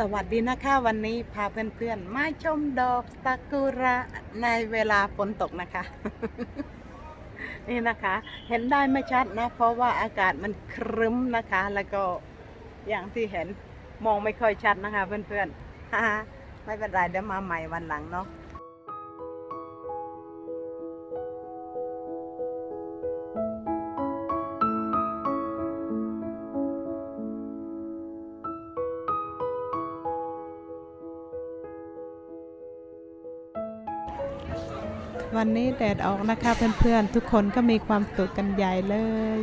สวัสดีนะคะวันนี้พาเพื่อนๆ มาชมดอกซากุระในเวลาฝนตกนะคะ นี่นะคะ เห็นได้ไม่ชัดนะ เพราะว่าอากาศมันครึ้มนะคะ แล้วก็อย่างที่เห็นมองไม่ค่อยชัดนะคะ เพื่อนๆไม่เป็นไรเดี๋ยวมาใหม่วันหลังเนาะ วันนี้แดดออกนะคะเพื่อนๆ ทุกคนก็มีความสุขกันใหญ่เลย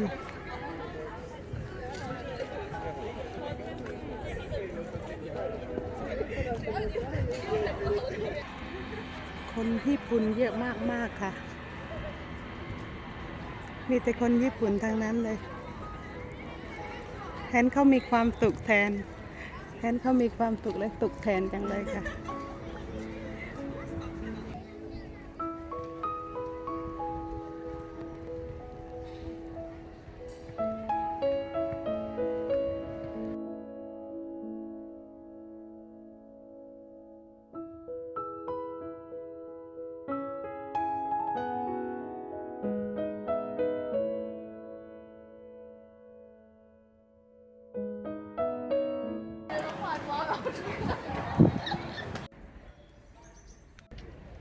คนญี่ปุ่นเยอะมากๆค่ะ มีแต่คนญี่ปุ่นทั้งนั้นเลยเห็นเขามีความสุขแทนเห็นเขามีความสุขและสุขแทนจังเลยค่ะ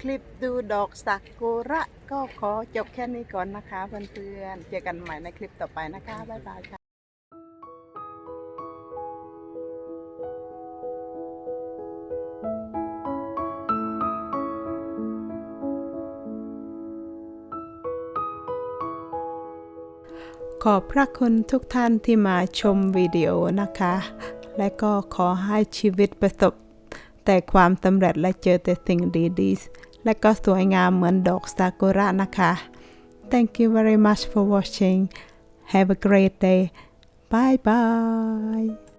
คลิปดูดอกซากุระก็ขอจบแค่นี้ก่อนนะคะเพื่อนๆ เจอกันใหม่ในคลิปต่อไปนะคะ บ๊ายบายค่ะขอบพระคุณทุกท่านที่มาชมวิดีโอนะคะ และก็ขอให้ชีวิตประสบ แต่ความสำเร็จและเจอแต่สิ่งดีๆ และก็สวยงามเหมือนดอกซากุระนะคะ Thank you very much for watching. Have a great day. Bye bye.